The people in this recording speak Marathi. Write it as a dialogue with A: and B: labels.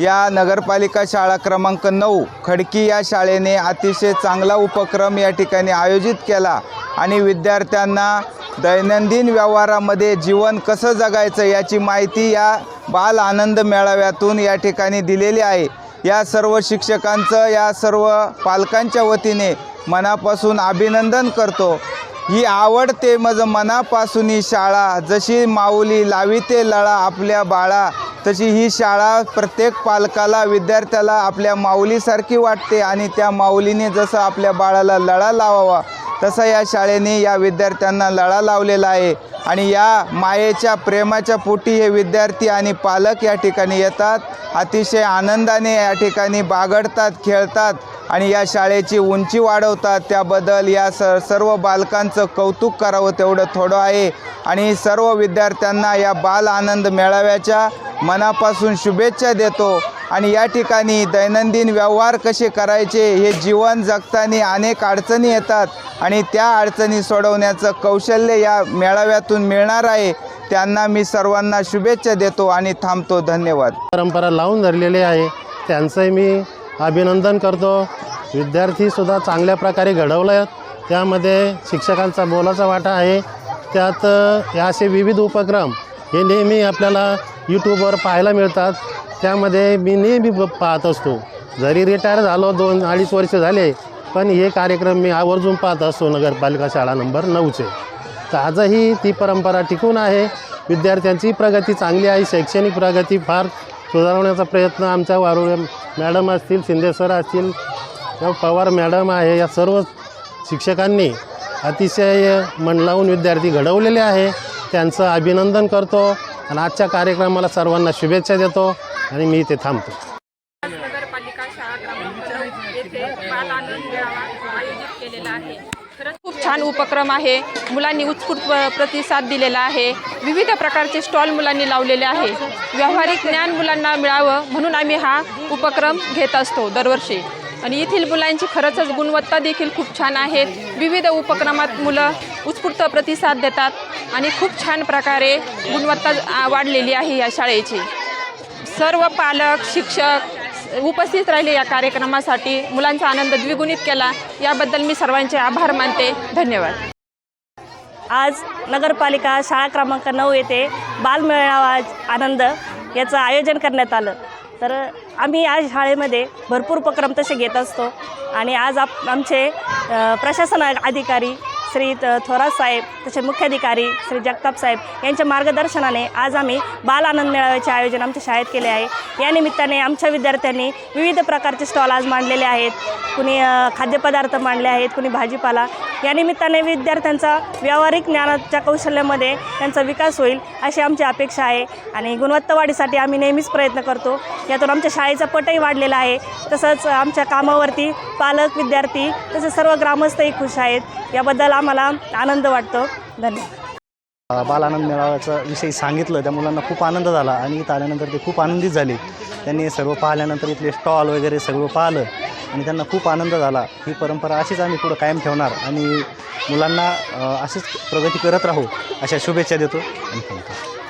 A: या नगरपालिका शाळा क्रमांक नऊ खडकी या शाळेने अतिशय चांगला उपक्रम या ठिकाणी आयोजित केला. आणि विद्यार्थ्यांना दैनंदिन व्यवहारामध्ये जीवन कसं जगायचं याची माहिती या बाल आनंद मेळाव्यातून या ठिकाणी दिलेली आहे. या सर्व शिक्षकांचं या सर्व पालकांच्या वतीने मनापासून अभिनंदन करतो. ही आवडते मज मनापासून ही शाळा जशी माऊली लाविते लळा आपल्या बाळा तशी ही शाळा प्रत्येक पालकाला विद्यार्थ्याला आपल्या माऊलीसारखी वाटते आणि त्या माऊलीने जसं आपल्या बाळाला लळा लावावा तसा या शाळेने या विद्यार्थ्यांना लळा लावलेला आहे. आणि या मायेच्या प्रेमाच्या पोटी हे विद्यार्थी आणि पालक या ठिकाणी येतात अतिशय आनंदाने या ठिकाणी बागडतात खेळतात. आणि या शाळेची उंची वाढवतात. त्याबद्दल या स सर्व बालकांचं कौतुक करावं तेवढं थोडं आहे. आणि सर्व विद्यार्थ्यांना या बाल आनंद मेळाव्याच्या मनापासून शुभेच्छा देतो. आणि या ठिकाणी दैनंदिन व्यवहार कसे करायचे हे जीवन जगताना अनेक अडचणी येतात. आणि त्या अडचणी सोडवण्याचं कौशल्य या मेळाव्यातून मिळणार आहे. त्यांना मी सर्वांना शुभेच्छा देतो आणि थांबतो. धन्यवाद.
B: परंपरा लावून धरलेली आहे. त्यांचंही मी अभिनंदन करतो. विद्यार्थीसुद्धा चांगल्या प्रकारे घडवलं आहेत त्यामध्ये शिक्षकांचा बोलाचा वाटा आहे. त्यात हे असे विविध उपक्रम हे नेहमी आपल्याला यूट्यूबवर पाहायला मिळतात. त्यामध्ये मी नेहमी ब- पाहत असतो. जरी रिटायर झालो दोन अडीच वर्ष झाले पण हे कार्यक्रम मी आवर्जून पाहत असतो. नगरपालिका शाळा नंबर नऊचे. तर आजही ती परंपरा टिकून आहे. विद्यार्थ्यांची प्रगती चांगली आहे. शैक्षणिक प्रगती फार सुधारवण्याचा प्रयत्न आमच्या वारुळे मॅडम असतील शिंदे सर असतील किंवा पवार मॅडम आहे या सर्व शिक्षकांनी अतिशय मन लावून विद्यार्थी घडवलेले आहे. त्यांचं अभिनंदन करतो आणि आजच्या कार्यक्रमाला सर्वांना शुभेच्छा देतो आणि मी इथे थांबतो.
C: नगरपालिका शाळा क्रमांक येथे बाल आनंद मेळावा आयोजित केलेला आहे. छान उपक्रम आहे. मुलांनी उत्स्फूर्त प्रतिसाद दिलेला आहे. विविध प्रकारचे स्टॉल मुलांनी लावलेले आहे. व्यावहारिक ज्ञान मुलांना मिळावं म्हणून आम्ही हा उपक्रम घेत असतो दरवर्षी. आणि येथील मुलांची खरंचच गुणवत्ता देखील खूप छान आहेत विविध उपक्रमात मुलं उत्स्फूर्त प्रतिसाद देतात आणि खूप छान प्रकारे गुणवत्ता वाढलेली आहे या शाळेची. सर्व पालक शिक्षक उपस्थित राहिले या कार्यक्रमासाठी. मुलांचा आनंद द्विगुणित केला. याबद्दल मी सर्वांचे आभार मानते. धन्यवाद.
D: आज नगरपालिका शाळा क्रमांक नऊ येथे बालमेळावा आनंद याचं आयोजन करण्यात आलं. तर आम्ही या शाळेमध्ये भरपूर उपक्रम तसे घेत असतो. आणि आज आप आमचे प्रशासन अधिकारी श्री त- थोरात साहेब तसे मुख्याधिकारी श्री जगताप साहेब यांच्या मार्गदर्शनाने आज आम्ही बाल आनंद मेळाव्याचे आयोजन आमच्या शाळेत केले आहे. या निमित्ताने आमच्या विद्यार्थ्यांनी विविध प्रकारचे स्टॉल आज मांडलेले आहेत. कुणी खाद्यपदार्थ मांडले आहेत कुणी भाजीपाला या निमित्ताने विद्यार्थ्यांचा व्यावहारिक ज्ञानाच्या कौशल्यामध्ये त्यांचा विकास होईल अशी आमची अपेक्षा आहे. आणि गुणवत्ता वाढीसाठी आम्ही नेहमीच प्रयत्न करतो. यातून आमच्या शाळेचा पटही वाढलेला आहे. तसंच आमच्या कामावरती पालक विद्यार्थी तसेच सर्व ग्रामस्थही खुश आहेत. याबद्दल आम्हाला आनंद वाटतो. धन्यवाद.
E: बालानंद मेळाव्याचा विषयी सांगितलं. त्या मुलांना खूप आनंद झाला आणि इथं आल्यानंतर ते खूप आनंदित झाले. त्यांनी सर्व पाहिल्यानंतर इथले स्टॉल वगैरे सगळं पाहिलं. आणि त्यांना खूप आनंद झाला. ही परंपरा अशीच आम्ही पुढं कायम ठेवणार आणि मुलांना अशीच प्रगती करत राहू अशा शुभेच्छा देतो. आणि थँक्यू.